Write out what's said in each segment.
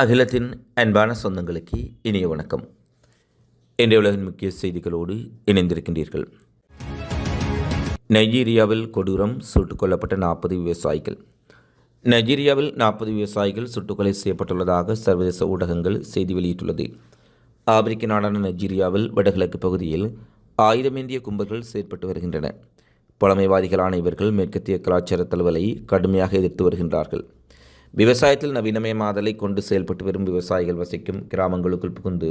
அகிலத்தின் அன்பான சொந்தங்களுக்கு இனிய வணக்கம். இன்றைய உலகின் முக்கிய செய்திகளோடு இணைந்திருக்கின்றீர்கள். நைஜீரியாவில் கொடூரம் சுட்டுக் கொல்லப்பட்ட நாற்பது விவசாயிகள். நைஜீரியாவில் நாற்பது விவசாயிகள் சுட்டுக்கொலை செய்யப்பட்டுள்ளதாக சர்வதேச ஊடகங்கள் செய்தி வெளியிட்டுள்ளது. ஆப்பிரிக்க நாடான நைஜீரியாவில் வடகிழக்கு பகுதியில் ஆயுதமேந்திய கும்பல்கள் செயற்பட்டு வருகின்றன. பழமைவாதிகளான இவர்கள் மேற்கத்திய கலாச்சார தழுவலை கடுமையாக எதிர்த்து வருகின்றார்கள். விவசாயத்தில் நவீனமயமாதலை கொண்டு செயல்பட்டு வரும் விவசாயிகள் வசிக்கும் கிராமங்களுக்குள் புகுந்து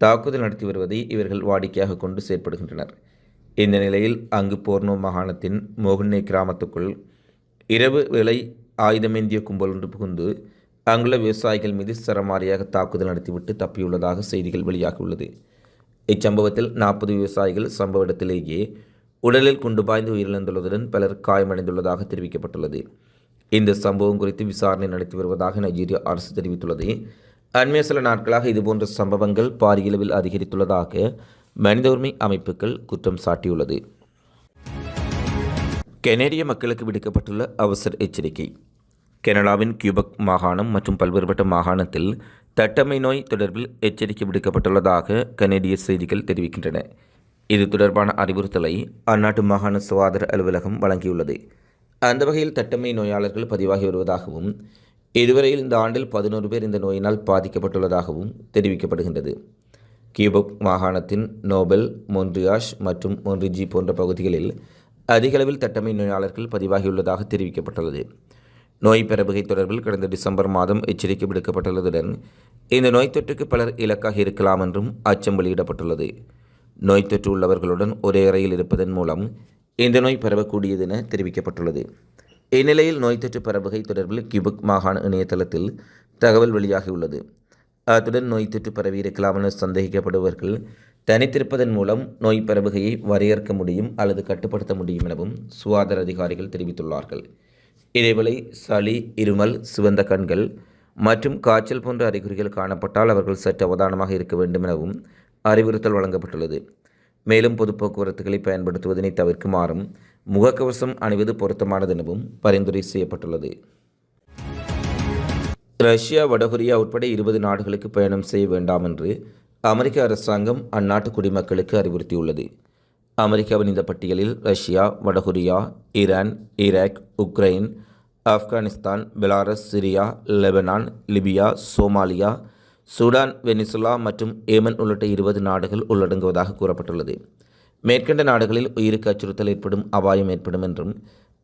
தாக்குதல் நடத்தி வருவதை இவர்கள் வாடிக்கையாக கொண்டு செயற்படுகின்றனர். இந்த நிலையில் அங்கு போர்னோ மாகாணத்தின் மோகன்னே கிராமத்துக்குள் இரவு வேளை ஆயுதமேந்திய கும்பல் ஒன்று புகுந்து அங்குள்ள விவசாயிகள் மீது சரமாரியாக தாக்குதல் நடத்திவிட்டு தப்பியுள்ளதாக செய்திகள் வெளியாகியுள்ளது. இச்சம்பவத்தில் நாற்பது விவசாயிகள் சம்பவ இடத்திலேயே உடலில் குண்டு பாய்ந்து உயிரிழந்துள்ளதுடன் பலர் காயமடைந்துள்ளதாக தெரிவிக்கப்பட்டுள்ளது. இந்த சம்பவம் குறித்து விசாரணை நடத்தி வருவதாக நைஜீரிய அரசு தெரிவித்துள்ளது. அண்மைய சில நாட்களாக இதுபோன்ற சம்பவங்கள் பாரியளவில் அதிகரித்துள்ளதாக மனித உரிமை அமைப்புகள் குற்றம் சாட்டியுள்ளது. கெனடிய மக்களுக்கு விடுக்கப்பட்டுள்ள அவசர எச்சரிக்கை. கனடாவின் கியூபக் மாகாணம் மற்றும் பல்வேறுபட்ட மாகாணத்தில் தட்டமை நோய் தொடர்பில் எச்சரிக்கை விடுக்கப்பட்டுள்ளதாக கனேடிய செய்திகள் தெரிவிக்கின்றன. இது தொடர்பான அறிவுறுத்தலை அந்நாட்டு மாகாண சுகாதார அலுவலகம் வழங்கியுள்ளது. அந்த வகையில் தட்டமை நோயாளர்கள் பதிவாகி வருவதாகவும் இதுவரையில் இந்த ஆண்டில் பதினோரு பேர் இந்த நோயினால் பாதிக்கப்பட்டுள்ளதாகவும் தெரிவிக்கப்படுகின்றது. கியூபக் மாகாணத்தின் நோபல் மொன்ட்ரியாஷ் மற்றும் மொன்ரிஜி போன்ற பகுதிகளில் அதிகளவில் தட்டமை நோயாளர்கள் பதிவாகியுள்ளதாக தெரிவிக்கப்பட்டுள்ளது. நோய் பரவுகை தொடர்பில் கடந்த டிசம்பர் மாதம் எச்சரிக்கை விடுக்கப்பட்டுள்ளதுடன் இந்த நோய் தொற்றுக்கு பலர் இலக்காக இருக்கலாம் என்றும் அச்சம் வெளியிடப்பட்டுள்ளது. நோய் தொற்று உள்ளவர்களுடன் ஒரே அறையில் இருப்பதன் மூலம் இந்த நோய் பரவக்கூடியது என தெரிவிக்கப்பட்டுள்ளது. இந்நிலையில் நோய் தொற்று பரவுகை தொடர்பில் கியூபக் மாகாண இணையதளத்தில் தகவல் வெளியாகியுள்ளது. அத்துடன் நோய் தொற்று பரவியிருக்கலாம் என சந்தேகிக்கப்படுபவர்கள் தனித்திருப்பதன் மூலம் நோய் பரவுகையை வரையறுக்க முடியும் அல்லது கட்டுப்படுத்த முடியும் எனவும் சுகாதார அதிகாரிகள் தெரிவித்துள்ளார்கள். இதேவேளை சளி இருமல் சிவந்த கண்கள் மற்றும் காய்ச்சல் போன்ற அறிகுறிகள் காணப்பட்டால் அவர்கள் சற்று அவதானமாக இருக்க வேண்டும் எனவும் அறிவுறுத்தல் வழங்கப்பட்டுள்ளது. மேலும் பொது போக்குவரத்துகளை பயன்படுத்துவதனை தவிர்க்குமாறும் முகக்கவசம் அணிவது பொருத்தமானது எனவும் பரிந்துரை செய்யப்பட்டுள்ளது. ரஷ்யா வடகொரியா உட்பட இருபது நாடுகளுக்கு பயணம் செய்ய வேண்டாம் என்று அமெரிக்க அரசாங்கம் அந்நாட்டு குடிமக்களுக்கு அறிவுறுத்தியுள்ளது. அமெரிக்காவின் இந்த பட்டியலில் ரஷ்யா வடகொரியா Iran Iraq Ukraine Afghanistan Belarus Syria Lebanon Libya Somalia Sudan Venezuela மற்றும் ஏமன் உள்ளிட்ட இருபது நாடுகள் உள்ளடங்குவதாக கூறப்பட்டுள்ளது. மேற்கண்ட நாடுகளில் உயிருக்கு அச்சுறுத்தல் ஏற்படும் அபாயம் ஏற்படும் என்றும்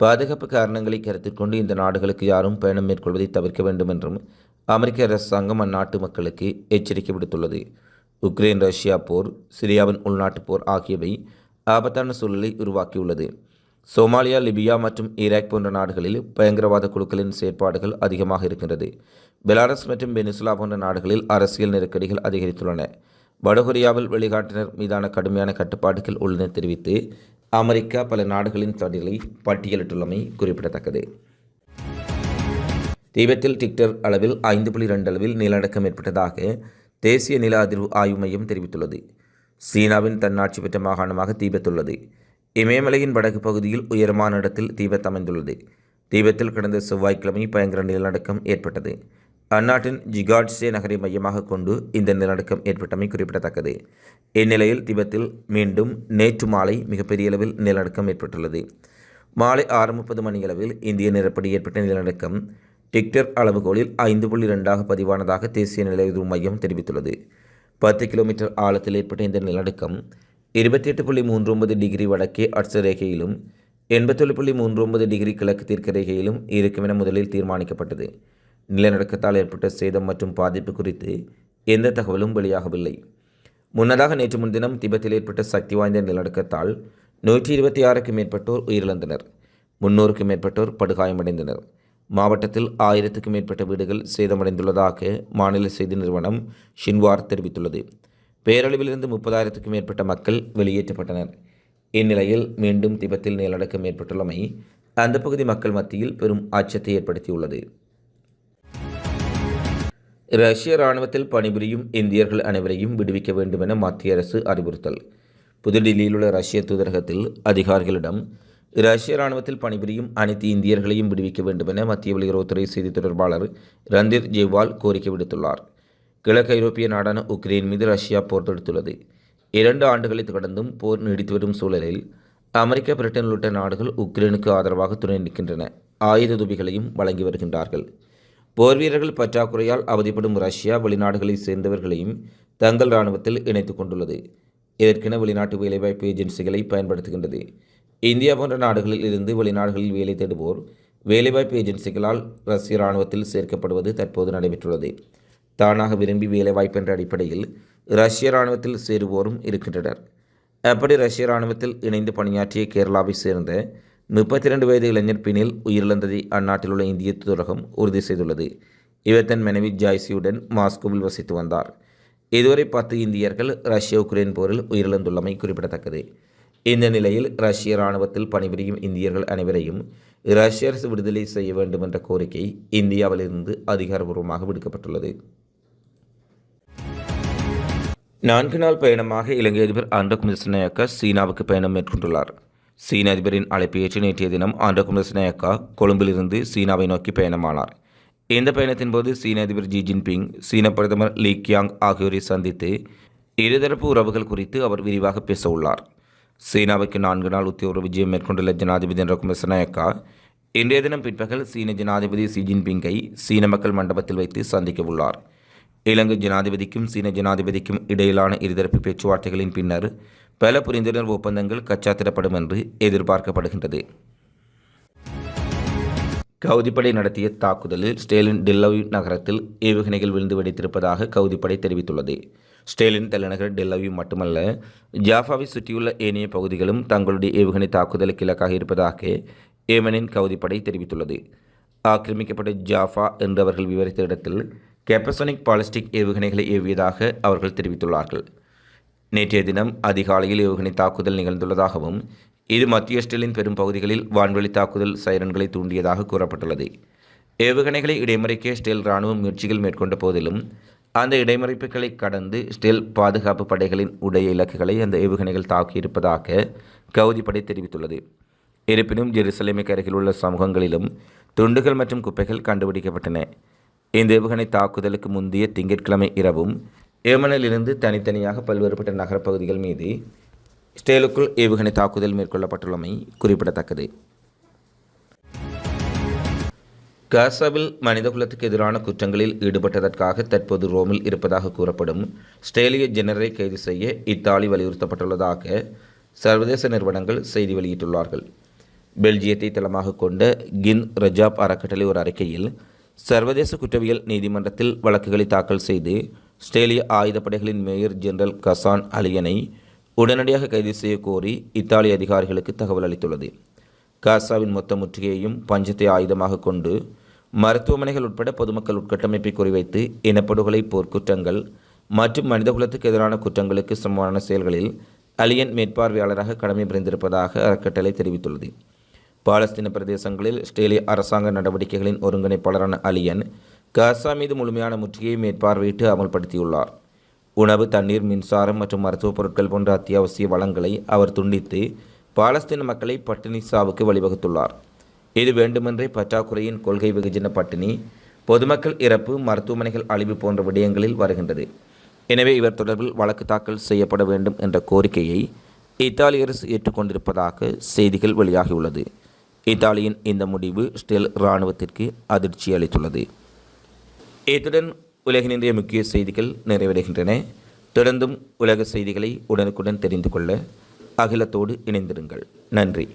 பாதுகாப்பு காரணங்களை கருத்தில் கொண்டு இந்த நாடுகளுக்கு யாரும் பயணம் மேற்கொள்வதை தவிர்க்க வேண்டும் என்றும் அமெரிக்க அரசாங்கம் அந்நாட்டு மக்களுக்கு எச்சரிக்கை விடுத்துள்ளது. உக்ரைன் ரஷ்யா போர் சிரியாவின் உள்நாட்டு போர் ஆகியவை ஆபத்தான சூழலை உருவாக்கியுள்ளது. சோமாலியா லிபியா மற்றும் ஈராக் போன்ற நாடுகளில் பயங்கரவாத குழுக்களின் செயற்பாடுகள் அதிகமாக இருக்கின்றது. பெலாரஸ் மற்றும் வெனிசுலா போன்ற நாடுகளில் அரசியல் நெருக்கடிகள் அதிகரித்துள்ளன. வடகொரியாவில் வெளிநாட்டினர் மீதான கடுமையான கட்டுப்பாடுகள் உள்ளன தெரிவித்து அமெரிக்கா பல நாடுகளின் தடைகளை பட்டியலிட்டுள்ளமை குறிப்பிடத்தக்கது. தீபத்தில் டிக்டர் அளவில் ஐந்து புள்ளி ரெண்டு அளவில் நிலநடுக்கம் ஏற்பட்டதாக தேசிய நில அதிர்வு ஆய்வு மையம் தெரிவித்துள்ளது. சீனாவின் தன்னாட்சி பெற்ற மாகாணமாக தீபத் உள்ளது இமயமலையின் வடக்கு பகுதியில் உயரமான இடத்தில் தீபத் அமைந்துள்ளது. தீபத்தில் கடந்த செவ்வாய்க்கிழமை பயங்கர நிலநடுக்கம் ஏற்பட்டது. அந்நாட்டின் ஜிகாட்ஸே நகரை மையமாக கொண்டு இந்த நிலநடுக்கம் ஏற்பட்டமை குறிப்பிடத்தக்கது. இந்நிலையில் திபெத்தில் மீண்டும் நேற்று மாலை மிகப்பெரிய அளவில் நிலநடுக்கம் ஏற்பட்டுள்ளது. மாலை ஆறு முப்பது மணியளவில் இந்திய நிலப்படி ஏற்பட்ட நிலநடுக்கம் டிக்டர் அளவுகோலில் ஐந்து புள்ளி ரெண்டாக பதிவானதாக தேசிய நிலையுறவு மையம் தெரிவித்துள்ளது. பத்து கிலோமீட்டர் ஆழத்தில் ஏற்பட்ட இந்த நிலநடுக்கம் இருபத்தி எட்டு புள்ளி மூன்று ஒன்பது டிகிரி வடக்கே அட்ச ரேகையிலும் எண்பத்தொழு புள்ளி மூன்று ஒன்பது டிகிரி கிழக்கு தீர்க்க ரேகையிலும் இருக்கும் என முதலில் தீர்மானிக்கப்பட்டது. நிலநடுக்கத்தால் ஏற்பட்ட சேதம் மற்றும் பாதிப்பு குறித்து எந்த தகவலும் வெளியாகவில்லை. முன்னதாக நேற்று முன்தினம் திபெத்தில் ஏற்பட்ட சக்தி வாய்ந்த நிலநடுக்கத்தால் நூற்றி இருபத்தி ஆறுக்கு மேற்பட்டோர் உயிரிழந்தனர். முன்னூறுக்கும் மேற்பட்டோர் படுகாயமடைந்தனர். மாவட்டத்தில் ஆயிரத்துக்கும் மேற்பட்ட வீடுகள் சேதமடைந்துள்ளதாக மாநில செய்தி நிறுவனம் ஷின்வார் தெரிவித்துள்ளது. பேரளவிலிருந்து முப்பதாயிரத்துக்கும் மேற்பட்ட மக்கள் வெளியேற்றப்பட்டனர். இந்நிலையில் மீண்டும் திபெத்தில் நிலநடுக்கம் ஏற்பட்டுள்ளமை அந்த பகுதி மக்கள் மத்தியில் பெரும் அச்சத்தை ஏற்படுத்தியுள்ளது. ரஷ்ய இராணுவத்தில் பணிபுரியும் இந்தியர்கள் அனைவரையும் விடுவிக்க வேண்டும் என மத்திய அரசு அறிவுறுத்தல். புதுடில்லியில் உள்ள ரஷ்ய தூதரகத்தில் அதிகாரிகளிடம் ரஷ்ய இராணுவத்தில் பணிபுரியும் அனைத்து இந்தியர்களையும் விடுவிக்க வேண்டும் என மத்திய வெளியுறவுத்துறை செய்தி தொடர்பாளர் ரந்தீர் ஜெய்வால் கோரிக்கை விடுத்துள்ளார். கிழக்கு ஐரோப்பிய நாடான உக்ரைன் மீது ரஷ்யா போர் தொடுத்துள்ளது. இரண்டு ஆண்டுகளை கடந்தும் போர் நீடித்து வரும் சூழலில் அமெரிக்க பிரிட்டன் உள்ளிட்ட நாடுகள் உக்ரைனுக்கு ஆதரவாக துணை நிற்கின்றன. ஆயுத துபிகளையும் வழங்கி வருகின்றார்கள். போர் வீரர்கள் பற்றாக்குறையால் அவதிப்படும் ரஷ்யா வெளிநாடுகளைச் சேர்ந்தவர்களையும் தங்கள் இராணுவத்தில் இணைத்துக் கொண்டுள்ளது. இதற்கென வெளிநாட்டு வேலைவாய்ப்பு ஏஜென்சிகளை பயன்படுத்துகின்றது. இந்தியா போன்ற நாடுகளில் இருந்து வெளிநாடுகளில் வேலை தேடுவோர் வேலைவாய்ப்பு ஏஜென்சிகளால் ரஷ்ய இராணுவத்தில் சேர்க்கப்படுவது தற்போது நடைபெற்றுள்ளது. தானாக விரும்பி வேலைவாய்ப்பு என்ற அடிப்படையில் ரஷ்ய இராணுவத்தில் சேருவோரும் இருக்கின்றனர். அப்படி ரஷ்ய இராணுவத்தில் இணைந்து பணியாற்றிய கேரளாவை சேர்ந்த முப்பத்தி ரெண்டு வயது இளைஞர் பினில் உயிரிழந்ததை அந்நாட்டில் உள்ள இந்திய தூதரகம் உறுதி செய்துள்ளது. இவர் தன் மனைவி ஜாய்சியுடன் மாஸ்கோவில் வசித்து வந்தார். இதுவரை பத்து இந்தியர்கள் ரஷ்ய உக்ரைன் போரில் உயிரிழந்துள்ளமை குறிப்பிடத்தக்கது. இந்த நிலையில் ரஷ்ய இராணுவத்தில் பணிபுரியும் இந்தியர்கள் அனைவரையும் ரஷ்ய அரசு விடுதலை செய்ய வேண்டும் என்ற கோரிக்கை இந்தியாவிலிருந்து அதிகாரபூர்வமாக விடுக்கப்பட்டுள்ளது. நான்கு நாள் பயணமாக இலங்கை அதிபர் ஆண்டகுமார் சினயக்கா சீனாவுக்கு பயணம் மேற்கொண்டுள்ளார். சீன அதிபரின் அழைப்பை ஏற்று நேற்றைய தினம் ஆண்டகுமார் சினயக்கா கொழும்பிலிருந்து சீனாவை நோக்கி பயணமானார். இந்த பயணத்தின் போது சீன அதிபர் ஜி ஜின்பிங் சீன பிரதமர் லீ கியாங் ஆகியோரை சந்தித்து இருதரப்பு உறவுகள் குறித்து அவர் விரிவாக பேச உள்ளார் சீனாவுக்கு நான்கு நாள் உத்தியோக விஜயம் மேற்கொண்டுள்ள ஜனாதிபதி ரகுமார் சினயக்கா இன்றைய தினம் பிற்பகல் சீன ஜனாதிபதி ஷி ஜின்பிங்கை சீன மக்கள் மண்டபத்தில் வைத்து சந்திக்க உள்ளார் இலங்கை ஜனாதிபதிக்கும் சீன ஜனாதிபதிக்கும் இடையிலான இருதரப்பு பேச்சுவார்த்தைகளின் பின்னர் பல புரிந்துணர்வு ஒப்பந்தங்கள் கச்சாத்திடப்படும் என்று எதிர்பார்க்கப்படுகின்றது. கவுதிப்படை நடத்திய தாக்குதலில் ஸ்டேலின் டெல்லவி நகரத்தில் ஏவுகணைகள் விழுந்து வெடித்திருப்பதாக கவுதிப்படை தெரிவித்துள்ளது. ஸ்டேலின் தலைநகர் டெல்லவி மட்டுமல்ல ஜாஃபாவை சுற்றியுள்ள ஏனைய பகுதிகளும் தங்களுடைய ஏவுகணை தாக்குதலுக்கு இலக்காக இருப்பதாக ஏமனின் கவுதிப்படை தெரிவித்துள்ளது. ஆக்கிரமிக்கப்பட்ட ஜாஃபா என்றவர்கள் விவரித்த இடத்தில் கெப்பசோனிக் பாலிஸ்டிக் ஏவுகணைகளை ஏவியதாக அவர்கள் தெரிவித்துள்ளார்கள். நேற்றைய தினம் அதிகாலையில் ஏவுகணை தாக்குதல் நிகழ்ந்துள்ளதாகவும் இது மத்திய ஸ்டிலின் பெரும் பகுதிகளில் வான்வெளி தாக்குதல் சைரன்களை தூண்டியதாக கூறப்பட்டுள்ளது. ஏவுகணைகளை இடைமறைக்க ஸ்டெல் இராணுவம் முயற்சிகள் மேற்கொண்ட போதிலும் அந்த இடைமறைப்புகளை கடந்து ஸ்டெல் பாதுகாப்பு படைகளின் உடைய இலக்குகளை அந்த ஏவுகணைகள் தாக்கியிருப்பதாக கவுதிப்படை தெரிவித்துள்ளது. இருப்பினும் ஜெருசலேமுக்கு அருகில் உள்ள சமூகங்களிலும் துண்டுகள் மற்றும் குப்பைகள் கண்டுபிடிக்கப்பட்டன. இந்த ஏவுகணை தாக்குதலுக்கு முந்தைய திங்கட்கிழமை இரவும் ஏமனிலிருந்து தனித்தனியாக பல்வேறுபட்ட நகரப்பகுதிகள் மீது ஸ்டேலுக்குள் ஏவுகணை தாக்குதல் மேற்கொள்ளப்பட்டுள்ளமை குறிப்பிடத்தக்கது. காசாவில் மனிதகுலத்துக்கு எதிரான குற்றங்களில் ஈடுபட்டதற்காக தற்போது ரோமில் இருப்பதாக கூறப்படும் ஸ்டேலிய ஜெனரலை கைது செய்ய இத்தாலி வலியுறுத்தப்பட்டுள்ளதாக சர்வதேச நிறுவனங்கள் செய்தி வெளியிட்டுள்ளார்கள். பெல்ஜியத்தை தளமாக கொண்ட கின் ரஜாப் அறக்கட்டளை ஒரு அறிக்கையில் சர்வதேச குற்றவியல் நீதிமன்றத்தில் வழக்குகளை தாக்கல் செய்து ஆஸ்திரேலிய ஆயுதப்படைகளின் மேயர் ஜெனரல் கசான் அலியனை உடனடியாக கைது செய்யக்கோரி இத்தாலிய அதிகாரிகளுக்கு தகவல் அளித்துள்ளது. காசாவின் மொத்த முற்றுகையையும் பஞ்சத்தை ஆயுதமாக கொண்டு மருத்துவமனைகள் உட்பட பொதுமக்கள் உட்கட்டமைப்பை குறிவைத்து இனப்படுகொலை போர்க்குற்றங்கள் மற்றும் மனிதகுலத்துக்கு எதிரான குற்றங்களுக்கு சமமான செயல்களில் அலியன் மேற்பார்வையாளராக கடமை புரிந்திருப்பதாக அறக்கட்டளை தெரிவித்துள்ளது. பாலஸ்தீன பிரதேசங்களில் இஸ்ரேலிய அரசாங்க நடவடிக்கைகளின் ஒருங்கிணைப்பாளரான அலியன் காசா மீது முழுமையான முற்றுகையை மேற்பார்வையிட்டு அமல்படுத்தியுள்ளார். உணவு தண்ணீர் மின்சாரம் மற்றும் மருத்துவப் பொருட்கள் போன்ற அத்தியாவசிய வளங்களை அவர் துண்டித்து பாலஸ்தீன மக்களை பட்டினி சாவுக்கு வழிவகுத்துள்ளார். இது வேண்டுமென்றே பற்றாக்குறையின் கொள்கை வெகுஜன பட்டினி பொதுமக்கள் இறப்பு மருத்துவமனைகள் அழிவு போன்ற விடயங்களில் வருகின்றது. எனவே இவர் தொடர்பில் வழக்கு தாக்கல் செய்யப்பட வேண்டும் என்ற கோரிக்கையை இத்தாலிய அரசு ஏற்றுக்கொண்டிருப்பதாக செய்திகள் வெளியாகியுள்ளது. இத்தாலியின் இந்த முடிவு ஸ்டெல் இராணுவத்திற்கு அதிர்ச்சி அளித்துள்ளது. இத்துடன் உலகின் இன்றைய முக்கிய செய்திகள் நிறைவடைகின்றன. தொடர்ந்தும் உலக செய்திகளை உடனுக்குடன் தெரிந்து கொள்ள அகிலத்தோடு இணைந்திருங்கள். நன்றி.